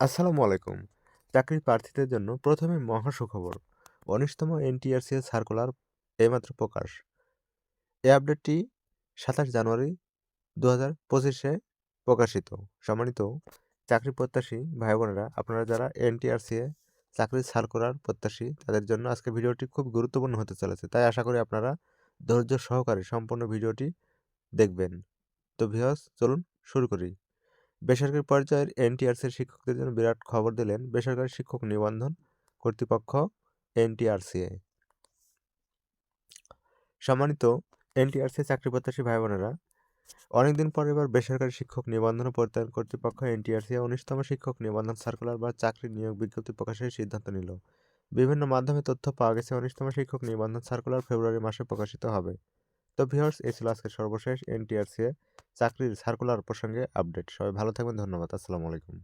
আসসালামু আলাইকুম। চাকরির প্রার্থীদের জন্য প্রথমে মহা সুখবর। উনিশতম এনটিআরসিএস সার্কুলার এইমাত্র প্রকাশ। এই আপডেটটি সাতাশ জানুয়ারি দু হাজার পঁচিশে প্রকাশিত। সম্মানিত চাকরি প্রত্যাশী ভাই বোনেরা আপনারা যারা এনটিআরসিএ চাকরির সার্কুলার প্রত্যাশী, তাদের জন্য আজকে ভিডিওটি খুব গুরুত্বপূর্ণ হতে চলেছে। তাই আশা করি আপনারা ধৈর্য সহকারে সম্পূর্ণ ভিডিওটি দেখবেন। তো ভিওস চলুন শুরু করি। বেসরকারি পর্যায়ের এনটিআরসির শিক্ষকদের জন্য বিরাট খবর দিলেন বেসরকারি শিক্ষক নিবন্ধন কর্তৃপক্ষ এনটিআরসিএ। সম্মানিত এনটিআরসি চাকরি প্রত্যাশী ভাই বোনেরা অনেকদিন পর এবার বেসরকারি শিক্ষক নিবন্ধন প্রত্যয়ন কর্তৃপক্ষ এনটিআরসি উনিশতম শিক্ষক নিবন্ধন সার্কুলার বা চাকরি নিয়োগ বিজ্ঞপ্তি প্রকাশের সিদ্ধান্ত নিল। বিভিন্ন মাধ্যমে তথ্য পাওয়া গেছে উনিশতম শিক্ষক নিবন্ধন সার্কুলার ফেব্রুয়ারি মাসে প্রকাশিত হবে। তো ভিউয়ার্স এই ছিল আজকের সর্বশেষ এনটিআরসি চাকরির সার্কুলার প্রসঙ্গে আপডেট সবাই ভালো থাকবেন ধন্যবাদ আসসালামু আলাইকুম।